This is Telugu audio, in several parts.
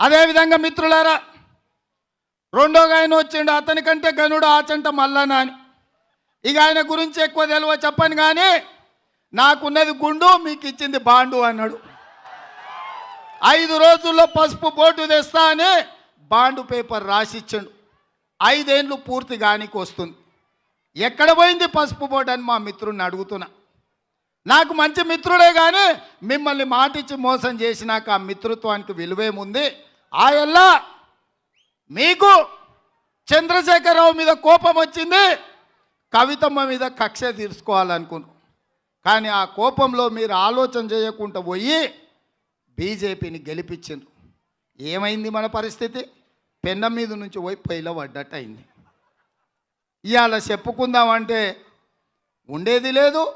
అదేవిధంగా మిత్రులారా రెండో ఆయన వచ్చిండు. అతనికంటే గనుడు ఆచంట మల్లన్న అని ఇక ఆయన గురించి ఎక్కువ తెలివ చెప్పను కానీ నాకున్నది గుండు మీకు ఇచ్చింది బాండు అన్నాడు. ఐదు రోజుల్లో పసుపు బోర్డు తెస్తా అని బాండు పేపర్ రాసిచ్చాడు. ఐదేండ్లు పూర్తి గానికి వస్తుంది. ఎక్కడ పోయింది పసుపు బోర్డు అని మా మిత్రుడిని అడుగుతున్నా. నాకు మంచి మిత్రుడే కానీ మిమ్మల్ని మాటిచ్చి మోసం చేసినాక ఆ మిత్రుత్వానికి విలువేముంది? ఆ ఎల్లా మీకు చంద్రశేఖరరావు మీద కోపం వచ్చింది కవితమ్మ మీద కక్ష తీర్చుకోవాలనుకున్నాం. కానీ ఆ కోపంలో మీరు ఆలోచన చేయకుండా పోయి బీజేపీని గెలిపించిండ్రు. ఏమైంది మన పరిస్థితి? పెన్నం మీద నుంచి పోయి పైలో పడ్డట్టు అయింది. ఇవాళ చెప్పుకుందామంటే ఉండేది లేదు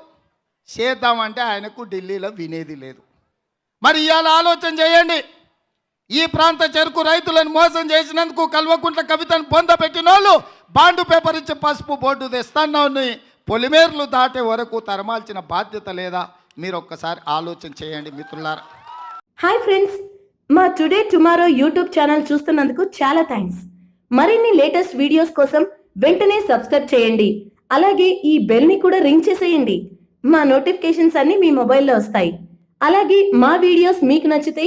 చేద్దామంటే ఆయనకు ఢిల్లీలో వినేది లేదు. మరి ఇవాళ ఆలోచన చేయండి. ఈ ప్రాంత చెరుకు రైతులను మోసం చేసినందుకు కల్వకుంట్ల కవితను పొందబెట్టిన వాళ్ళు బాండు పేపర్ ఇచ్చి పసుపు బోర్డు తెస్తాన్ని పొలిమేర్లు దాటే వరకు తరమాల్చిన బాధ్యత లేదా? మీరు ఒక్కసారి ఆలోచన చేయండి మిత్రులారా. హాయ్ ఫ్రెండ్స్ మా టుడే టుమారో యూట్యూబ్ ఛానల్ చూస్తున్నందుకు చాలా థ్యాంక్స్. మరిన్ని లేటెస్ట్ వీడియోస్ కోసం వెంటనే సబ్స్క్రైబ్ చేయండి. అలాగే ఈ బెల్ని కూడా రింగ్ చేసేయండి. మా నోటిఫికేషన్స్ అన్ని మీ మొబైల్లో వస్తాయి. అలాగే మా వీడియోస్ మీకు నచ్చితే